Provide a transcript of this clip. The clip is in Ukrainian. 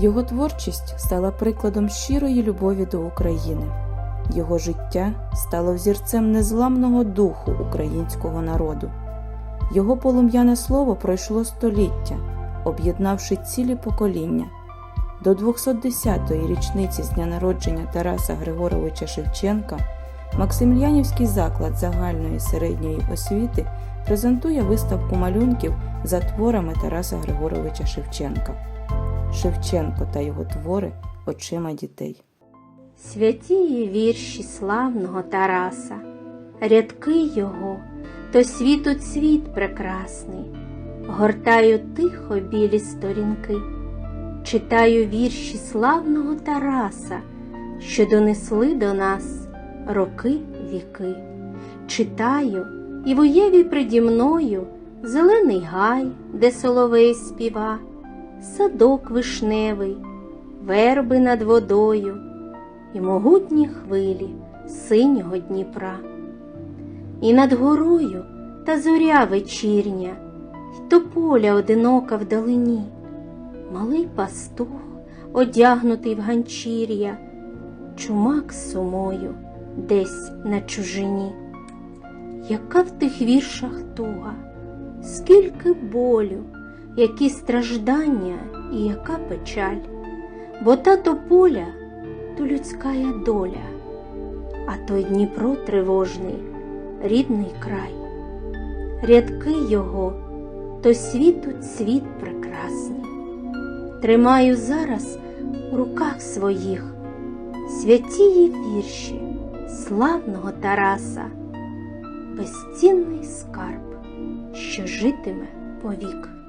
Його творчість стала прикладом щирої любові до України. Його життя стало взірцем незламного духу українського народу. Його полум'яне слово пройшло століття, об'єднавши цілі покоління. До 210-ї річниці з дня народження Тараса Григоровича Шевченка Максимільянівський заклад загальної середньої освіти презентує виставку малюнків за творами Тараса Григоровича Шевченка. Шевченко та його твори очима дітей. Святіє вірші славного Тараса, рядки його, то світу цвіт прекрасний, гортаю тихо білі сторінки, читаю вірші славного Тараса, що донесли до нас роки віки. Читаю і в уєві преді мною зелений гай, де соловей співа, садок вишневий, верби над водою і могутні хвилі синього Дніпра. І над горою та зоря вечірня, й тополя одинока вдалині, малий пастух, одягнутий в ганчір'я, чумак сумою десь на чужині. Яка в тих віршах туга, скільки болю, які страждання і яка печаль, бо та тополя то людськая доля, а той Дніпро тривожний, рідний край, рядки його, то світу цвіт прекрасний. Тримаю зараз у руках своїх святії вірші славного Тараса, безцінний скарб, що житиме повік.